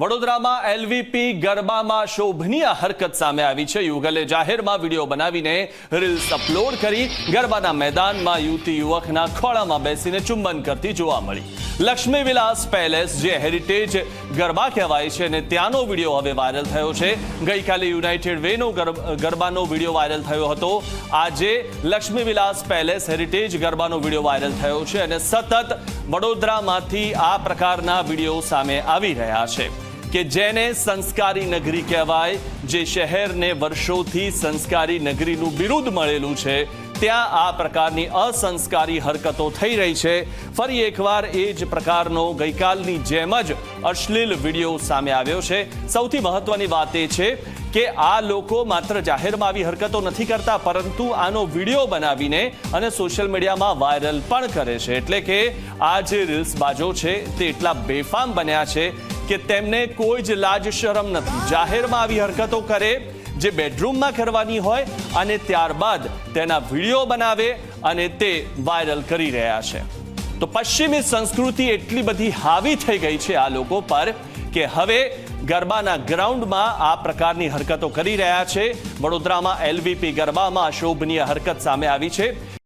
વડોદરામાં એલવીપી ગરબામાં શોભનીય હરકત સામે આવી છે. યુગલે જાહેરમાં વીડિયો બનાવીને રીલ્સ અપલોડ કરી ગરબાના મેદાનમાં યુવતી યુવકના ખોળામાં બેસીને ચુંબન કરતી જોવા મળી. લક્ષ્મી વિલાસ પેલેસ, જે હેરિટેજ ગરબા કહેવાય છે અને ત્યાંનો વીડિયો હવે વાયરલ થયો છે. ગઈકાલે યુનાઇટેડ વેનો ગર- ગરબાનો વીડિયો વાયરલ થયો હતો. આજે લક્ષ્મી વિલાસ પેલેસ, હેરિટેજ ગરબાનો વીડિયો વાયરલ થયો છે અને સતત વડોદરામાંથી આ પ્રકારના વીડિયો સામે આવી રહ્યા છે. કે જેને સંસ્કારી નગરી કહેવાય, જે શહેરને વર્ષોથી સંસ્કારી નગરીનું બિરુદ મળેલું છે, ત્યાં આ પ્રકારની અસંસ્કારી હરકતો થઈ રહી છે. ફરી એકવાર એ જ પ્રકારનો ગઈકાલની જેમ જ અશ્લીલ વીડિયો સામે આવ્યો છે. સૌથી મહત્વની વાત એ છે કે આ લોકો માત્ર જાહેરમાં આવી હરકતો નથી કરતા, પરંતુ આનો વીડિયો બનાવીને અને સોશિયલ મીડિયામાં વાયરલ પણ કરે છે. એટલે કે આ જે રીલ્સ બાજો છે તે એટલા બેફામ બન્યા છે કે તેમને કોઈ જ લાજ શરમ નથી. જાહેરમાં આવી હરકતો કરે, જે બેડરૂમમાં કરવાની હોય અને ત્યારબાદ તેના વીડિયો બનાવે અને તે વાયરલ કરી રહ્યા છે. તો પશ્ચિમી સંસ્કૃતિ એટલી બધી હાવી થઈ ગઈ છે આ લોકો પર કે હવે ગરબાના ગ્રાઉન્ડમાં આ પ્રકારની હરકતો કરી રહ્યા છે. વડોદરામાં એલવીપી ગરબામાં અશોભનીય હરકત સામે આવી છે.